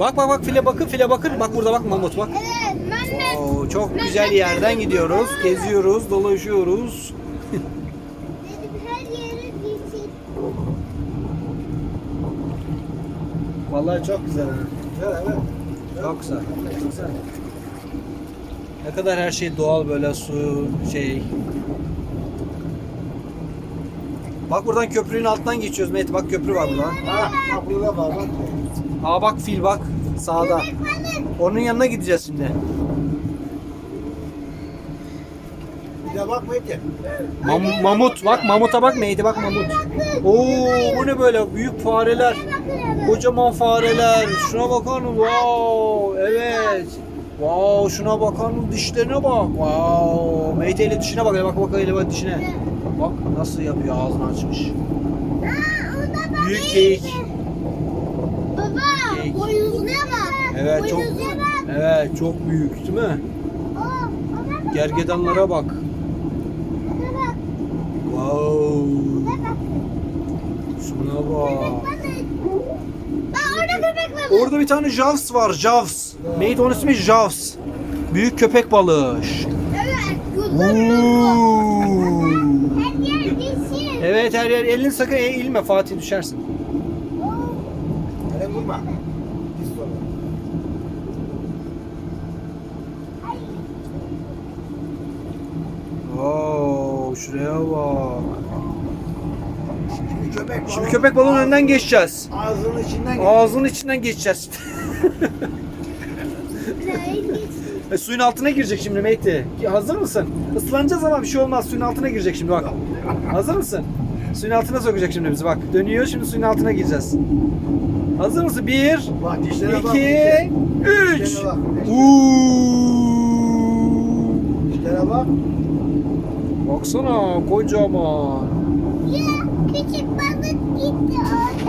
Bak bak bak file bakın file bakın. Bak burada bak mamut bak. Evet ben. Oo, çok güzel yerden gidiyoruz. Geziyoruz, dolaşıyoruz. Vallahi çok güzel. Evet evet. Çok güzel. Ne kadar her şey doğal böyle su şey. Bak buradan köprünün altından geçiyoruz Mehmet. Bak köprü var burada. Ha, ha burada var bak. Aa bak fil bak sağda. Onun yanına gideceğiz şimdi. Bir de bak Metin. Mam- mamut bak mamuta bak neydi bak mamut. Oo bu ne böyle büyük fareler. Kocaman fareler. Şuna bakar mısın? Wow evet. Wow şuna bakar mısın? Dişlerine bak. Wow. Mehdi ile dişine bak. hele Bak bak hele bak dişine. Bak nasıl yapıyor ağzını açmış. Aa. Büyük geyik. Baba Geyik. boynuzuna bak. Evet çok Boynuzuna bak. Evet çok büyük değil mi? O. Gergedanlara bak. Wow. Şuna bak. Köpek balığı. Orada bir tane Javs var. Javs. Neydi onun ismi? Javs. Büyük köpek balığı. Evet. Oo. Her yer yeşil. Evet her yer elini sakın eğilme Fatih düşersin. Hele vurma. Pis. Oo, şuraya bak. Şimdi köpek balığı. Şimdi köpek balığının önünden geçeceğiz. Ağzının içinden geç. Ağzının içinden geçeceğiz. E, suyun altına girecek şimdi Meyti. Hazır mısın? Islanacağız ama bir şey olmaz. Suyun altına girecek şimdi bak. Hazır mısın? Suyun altına sokacak şimdi bizi bak. Dönüyor şimdi suyun altına gireceğiz. Hazır mısın? Bir, Bak dişlere bak. iki, üç. Uuu. Dişlere bak. Baksana kocaman küçük balık gitti orada.